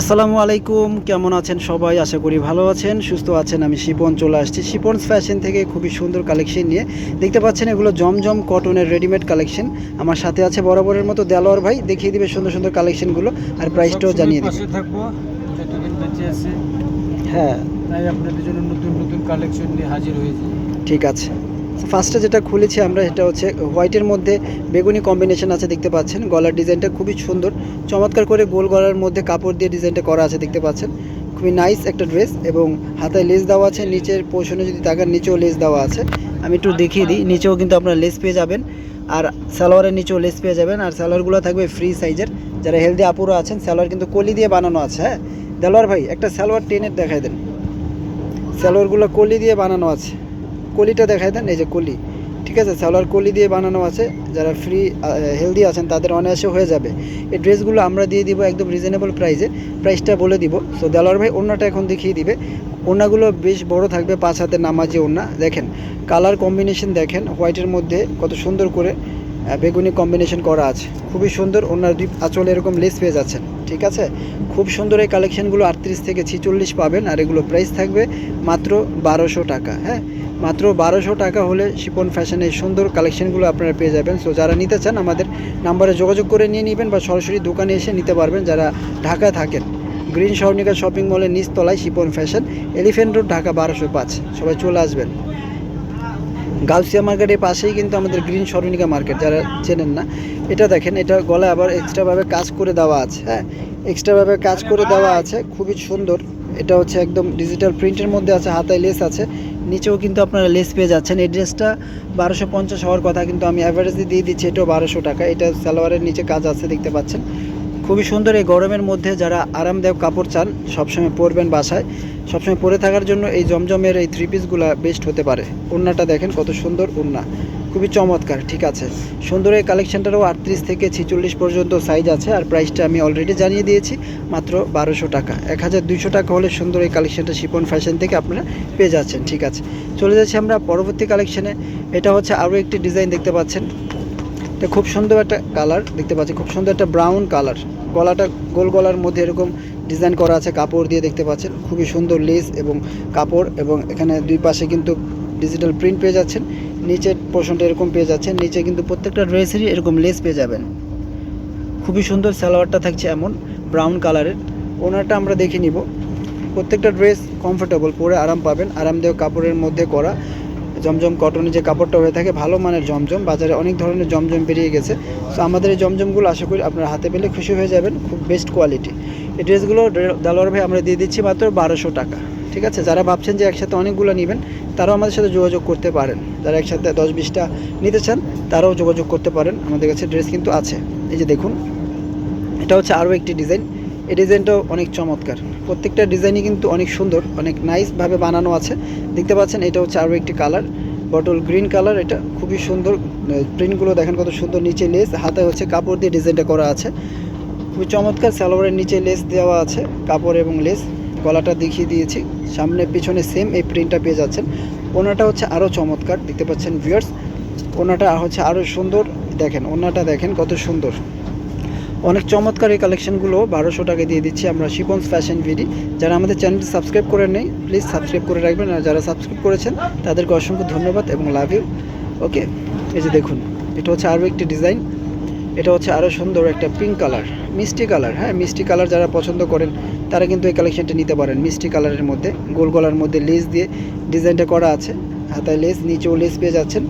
আসসালামু আলাইকুম কেমন আছেন সবাই? আশা করি ভালো আছেন সুস্থ আছেন। আমি শিপন চলে আসছি। শিপনস ফ্যাশন থেকে খুবই সুন্দর কালেকশন নিয়ে। দেখতে পাচ্ছেন এগুলো জমজম কটনের রেডিমেড কালেকশন। আমার সাথে আছে বরাবরের মতো দেলোয়ার ভাই। দেখিয়ে দিবে সুন্দর সুন্দর কালেকশনগুলো আর প্রাইসটাও জানিয়ে দিবে। হ্যাঁ। তাই আপনাদের জন্য নতুন নতুন কালেকশন নিয়ে হাজির হয়েছে। ঠিক আছে। ফার্স্টে যেটা খুলেছি আমরা এটা হচ্ছে হোয়াইটের মধ্যে বেগুনি কম্বিনেশন আছে, দেখতে পাচ্ছেন। গলার ডিজাইনটা খুবই সুন্দর। চমৎকার করে গোল গলার মধ্যে কাপড় দিয়ে ডিজাইনটা করা আছে, দেখতে পাচ্ছেন। খুবই নাইস একটা ড্রেস এবং হাতায় লেস দেওয়া আছে, নিচের পোর্শনে যদি তাকান, নিচেও লেস দেওয়া আছে। আমি একটু দেখিয়ে দিই, নিচেও কিন্তু আপনারা লেস পেয়ে যাবেন। আর সালোয়ারের নিচেও লেস পেয়ে যাবেন। আর সালোয়ারগুলো থাকবে ফ্রি সাইজের যারা হেলদি আপুরো আছেন, সালোয়ার কিন্তু কলি দিয়ে বানানো আছে হ্যাঁ? দেলোয়ার ভাই, একটা সালোয়ার টেনের দেখাই দেন। সালোয়ারগুলো কলি দিয়ে বানানো আছে। কলিটা দেখায় দেন, এই যে কলি। ঠিক আছে, সালোয়ার কলি দিয়ে বানানো আছে। যারা ফ্রি হেলদি আছেন, তাদের অনায়াসে হয়ে যাবে। এই ড্রেসগুলো আমরা দিয়ে দিব একদম রিজনেবল প্রাইসে প্রাইসটা বলে দিব। সো দেলোয়ার ভাই ওনাটা এখন দেখিয়ে দিবে। ওনাগুলো বেশ বড় থাকবে, পাঁচ হাতে নামাজি ওনা দেখেন কালার কম্বিনেশন দেখেন হোয়াইটের মধ্যে কত সুন্দর করে বেগুনি কম্বিনেশন করা আছে। খুবই সুন্দর, ওনার দুই আঁচলে এরকম লেস পেয়ে যাচ্ছেন, ঠিক আছে? খুব সুন্দর এই কালেকশনগুলো আটত্রিশ থেকে ছিচল্লিশ পাবেন, আর এগুলো প্রাইস থাকবে মাত্র বারোশো টাকা হ্যাঁ? মাত্র বারোশো টাকা হলে শিপন ফ্যাশনের সুন্দর কালেকশনগুলো আপনারা পেয়ে যাবেন। সো যারা নিতে চান, আমাদের নাম্বারে যোগাযোগ করে নিয়ে নেবেন বা সরাসরি দোকানে এসে নিতে পারবেন, যারা ঢাকায় থাকেন। গ্রিন স্বর্ণিকা শপিং মলের নিচতলায় Shipon fashion elephant road Dhaka বারোশো পাঁচ। সবাই চলে আসবেন। গাউসিয়া মার্কেটের পাশেই কিন্তু আমাদের গ্রিন স্বর্ণিকা মার্কেট, যারা চেনেন না। এটা দেখেন, এটা গলায় আবার এক্সট্রাভাবে কাজ করে দেওয়া আছে হ্যাঁ? এক্সট্রাভাবে কাজ করে দেওয়া আছে, খুবই সুন্দর। এটা হচ্ছে একদম ডিজিটাল প্রিন্টের মধ্যে আছে, হাতায় লেস আছে। নিচেও কিন্তু আপনারা লেস পেয়ে যাচ্ছেন। এই ড্রেসটা বারোশো পঞ্চাশ হওয়ার কথা কিন্তু আমি অ্যাভারেজে দিয়ে দিচ্ছি, এটাও বারোশো টাকা। এটা সালোয়ারের নিচে কাজ আছে, দেখতে পাচ্ছেন। খুবই সুন্দর এই গরমের মধ্যে যারা আরামদায়ক কাপড় চান, সবসময় পরবেন বাসায়। সবসময় পরে থাকার জন্য এই জমজমের এই থ্রি পিসগুলো বেস্ট হতে পারে। ওড়নাটা দেখেন কত সুন্দর ওড়না। খুবই চমৎকার, ঠিক আছে। সুন্দর এই কালেকশনটারও আটত্রিশ থেকে ছিচল্লিশ পর্যন্ত সাইজ আছে আর প্রাইসটা আমি অলরেডি জানিয়ে দিয়েছি, মাত্র বারোশো টাকা। এক হাজার দুইশো টাকা হলে সুন্দর এই কালেকশানটা শিপন ফ্যাশন থেকে আপনারা পেয়ে যাচ্ছেন, ঠিক আছে। চলে যাচ্ছি আমরা পরবর্তী কালেকশানে এটা হচ্ছে আরও একটি ডিজাইন দেখতে পাচ্ছেন। এটা খুব সুন্দর একটা কালার দেখতে পাচ্ছি, খুব সুন্দর একটা ব্রাউন কালার। গলাটা গোল গলার মধ্যে এরকম ডিজাইন করা আছে, কাপড় দিয়ে দেখতে পাচ্ছেন। খুবই সুন্দর লেস এবং কাপড় এবং এখানে দুই পাশে কিন্তু ডিজিটাল প্রিন্ট পেয়ে যাচ্ছেন। নিচের পোর্শনটা এরকম পেয়ে যাচ্ছেন, নিচে কিন্তু প্রত্যেকটা ড্রেসেরই এরকম লেস পেয়ে যাবেন। খুবই সুন্দর সালোয়ারটা থাকছে এমন, ব্রাউন কালারের। ওনারটা আমরা দেখে নিব। প্রত্যেকটা ড্রেস কমফোর্টেবল পরে আরাম পাবেন আরামদায়ক কাপড়ের মধ্যে করা। জমজম কটনের যে কাপড়টা হয়ে থাকে, ভালো মানের জমজম। বাজারে অনেক ধরনের জমজম বেরিয়ে গেছে। সো আমাদের এই জমজমগুলো আশা করি আপনার হাতে পেলে খুশি হয়ে যাবেন। খুব বেস্ট কোয়ালিটি এই ড্রেসগুলো দালোয়ার ভাই আমরা দিয়ে দিচ্ছি মাত্র বারোশো টাকা। ঠিক আছে? যারা ভাবছেন যে একসাথে অনেকগুলো নেবেন, তারাও আমাদের সাথে যোগাযোগ করতে পারেন। যারা একসাথে দশ বিশটা নিতে চান, তারাও যোগাযোগ করতে পারেন। আমাদের কাছে ড্রেস কিন্তু আছে। এই যে দেখুন, এটা হচ্ছে আরও একটি ডিজাইন। এই ডিজাইনটাও অনেক চমৎকার। প্রত্যেকটা ডিজাইনই কিন্তু অনেক সুন্দর, অনেক নাইসভাবে বানানো আছে। দেখতে পাচ্ছেন, এটা হচ্ছে আরও একটি কালার বটল গ্রিন কালার এটা খুবই সুন্দর প্রিন্টগুলো দেখেন কত সুন্দর নিচে লেস হাতে হচ্ছে কাপড় দিয়ে ডিজাইনটা করা আছে। খুবই চমৎকার, সালোয়ারের নিচে লেস দেওয়া আছে, কাপড় এবং লেস গলাটা দেখিয়ে দিয়েছি। সামনে পিছনে সেম এই প্রিন্টটা পেয়ে যাচ্ছেন। ওনাটা হচ্ছে আরও চমৎকার, দেখতে পাচ্ছেন ভিউয়ার্স ওনাটা হচ্ছে আরও সুন্দর, দেখেন, ওনাটা দেখেন কত সুন্দর। অনেক চমৎকার এই কালেকশনগুলো বারোশো টাকা দিয়ে দিচ্ছি আমরা শিপন্স ফ্যাশন ভিডি যারা আমাদের চ্যানেলটি সাবস্ক্রাইব করে নেই প্লিজ সাবস্ক্রাইব করে রাখবেন। আর যারা সাবস্ক্রাইব করেছেন, তাদেরকে অসংখ্য ধন্যবাদ এবং লাভ ইউ ওকে এই যে দেখুন, এটা হচ্ছে আরও একটি ডিজাইন এটা হচ্ছে আরও সুন্দর একটা পিঙ্ক কালার মিষ্টি কালার হ্যাঁ মিষ্টি কালার যারা পছন্দ করেন, তারা কিন্তু এই কালেকশনটা নিতে পারেন। মিষ্টি কালারের মধ্যে, গোল গলার মধ্যে লেস দিয়ে ডিজাইনটা করা আছে। হাতায় লেস নিচেও লেস পেয়ে যাচ্ছেন।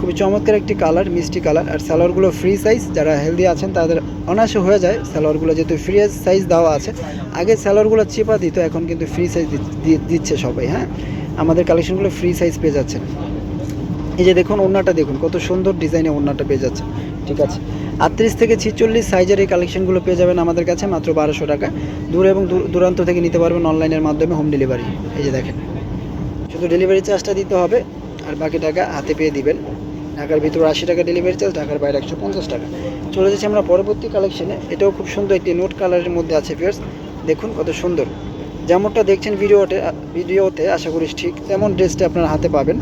খুবই চমৎকার একটি কালার, মিষ্টি কালার। আর সালোয়ারগুলো ফ্রি সাইজ যারা হেলদি আছেন তাদের অনায়াসে হয়ে যায়। সালোয়ারগুলো যেহেতু ফ্রি সাইজ দেওয়া আছে, আগে সালোয়ারগুলো চেপা দিত, এখন কিন্তু ফ্রি সাইজ দিচ্ছে সবাই হ্যাঁ? আমাদের কালেকশনগুলো ফ্রি সাইজ পেয়ে যাচ্ছেন। এই যে দেখুন, ওড়নাটা দেখুন, কত সুন্দর ডিজাইনে ওড়নাটা পেয়ে যাচ্ছে ঠিক আছে? আটত্রিশ থেকে ছিচল্লিশ সাইজের এই কালেকশনগুলো পেয়ে যাবেন আমাদের কাছে, মাত্র বারোশো টাকা। দূর এবং দূর- দূরান্ত থেকে নিতে পারবেন অনলাইনের মাধ্যমে হোম ডেলিভারি এই যে দেখেন, শুধু ডেলিভারি চার্জটা দিতে হবে, আর বাকি টাকা হাতে পেয়ে দিবেন। ঢাকার ভিতরে আশি টাকা ডেলিভারি চার্জ ঢাকার বাইরে একশো পঞ্চাশ টাকা। চলে যাচ্ছি আমরা পরবর্তী কালেকশনে এটাও খুব সুন্দর একটি নোট কালারের মধ্যে আছে ফিয়ার্স দেখুন কত সুন্দর। যেমনটা দেখছেন ভিডিওতে ভিডিওতে, আশা করি ঠিক তেমন ড্রেসটা আপনার হাতে পাবেন।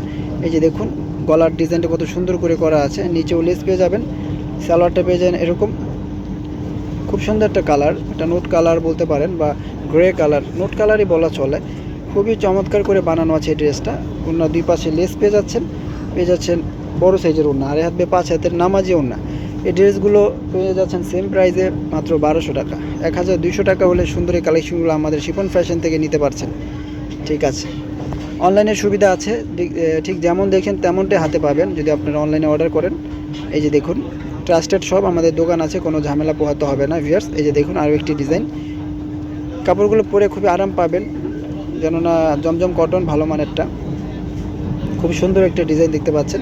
এই যে দেখুন, গলার ডিজাইনটা কত সুন্দর করে করা আছে। নিচেও লেস পেয়ে যাবেন। সালোয়ারটা পেয়ে যাবেন এরকম। খুব সুন্দর একটা কালার একটা নোট কালার বলতে পারেন বা গ্রে কালার নোট কালারই বলা চলে। খুবই চমৎকার করে বানানো আছে এই ড্রেসটা অন্য দুই পাশে লেস পেয়ে যাচ্ছেন। পেয়ে যাচ্ছেন বড় সাইজের ওড়না, আর এ হাত দিয়ে পাঁচ হাতের নামাজি ওড়না। এই ড্রেসগুলো পেয়ে যাচ্ছেন সেম প্রাইসে মাত্র বারোশো টাকা। এক হাজার দুইশো টাকা হলে সুন্দর কালেকশনগুলো আমাদের শিপন ফ্যাশন থেকে নিতে পারছেন। ঠিক আছে। অনলাইনের সুবিধা আছে ঠিক যেমন দেখেন তেমনটাই হাতে পাবেন যদি আপনারা অনলাইনে অর্ডার করেন। এই যে দেখুন ট্রাস্টেড সব আমাদের দোকান আছে, কোনো ঝামেলা পোহাতে হবে না ভিয়ার্স এই যে দেখুন, আরও একটি ডিজাইন কাপড়গুলো পরে খুবই আরাম পাবেন যেন না জমজম কটন ভালো মানেরটা। খুব সুন্দর একটা ডিজাইন দেখতে পাচ্ছেন।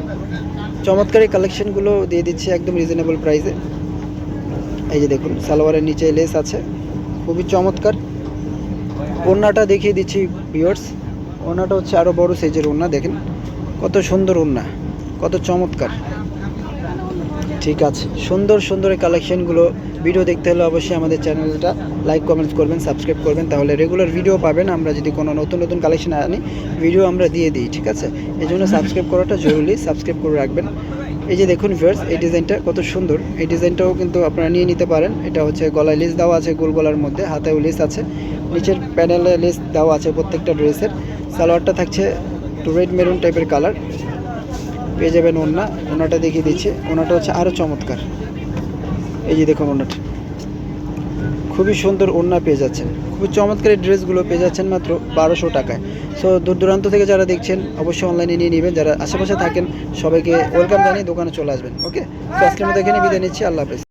চমৎকার এই কালেকশনগুলো দিয়ে দিচ্ছি একদম রিজনেবল প্রাইসে এই যে দেখুন, সালোয়ারের নিচে লেস আছে। খুবই চমৎকার। ওড়নাটা দেখিয়ে দিচ্ছি ভিউয়ার্স ওড়নাটা হচ্ছে আরও বড় সাইজের ওড়না, দেখেন। কত সুন্দর ওড়না, কত চমৎকার। ঠিক আছে, সুন্দর সুন্দর এই কালেকশনগুলো ভিডিও দেখতে হলে অবশ্যই আমাদের চ্যানেলটা লাইক, কমেন্টস করবেন, সাবস্ক্রাইব করবেন, তাহলে রেগুলার ভিডিও পাবেন। আমরা যদি কোনো নতুন নতুন কালেকশন আনি ভিডিও আমরা দিয়ে দিই, ঠিক আছে? এই জন্য সাবস্ক্রাইব করাটা জরুরি সাবস্ক্রাইব করে রাখবেন। এই যে দেখুন ভিউয়ার্স এই ডিজাইনটা কত সুন্দর। এই ডিজাইনটাও কিন্তু আপনারা নিয়ে নিতে পারেন। এটা হচ্ছে গলায় লেস দেওয়া আছে গোল গলার মধ্যে, হাতেও লেস আছে। নিচের প্যানেলে লেস দেওয়া আছে প্রত্যেকটা ড্রেসের। সালোয়ারটা থাকছে একটু রেড মেরুন টাইপের কালার পেয়ে যাবেন ওড়না। ওনাটা দেখিয়ে দিচ্ছি। ওনাটা হচ্ছে আরও চমৎকার। এই যে দেখুন ওনাটা খুবই সুন্দর ওড়না পেয়ে যাচ্ছেন। খুবই চমৎকার ড্রেসগুলো পেয়ে যাচ্ছেন মাত্র বারোশো টাকায়। সো দূর দূরান্ত থেকে যারা দেখছেন, অবশ্যই অনলাইনে নিয়ে নেবেন। যারা আশেপাশে থাকেন, সবাইকে ওয়েলকাম জানিয়ে দোকানে চলে আসবেন। ওকে তো আজকের মতো এখানে বিদায় নিচ্ছি। আল্লাহ হাফেজ।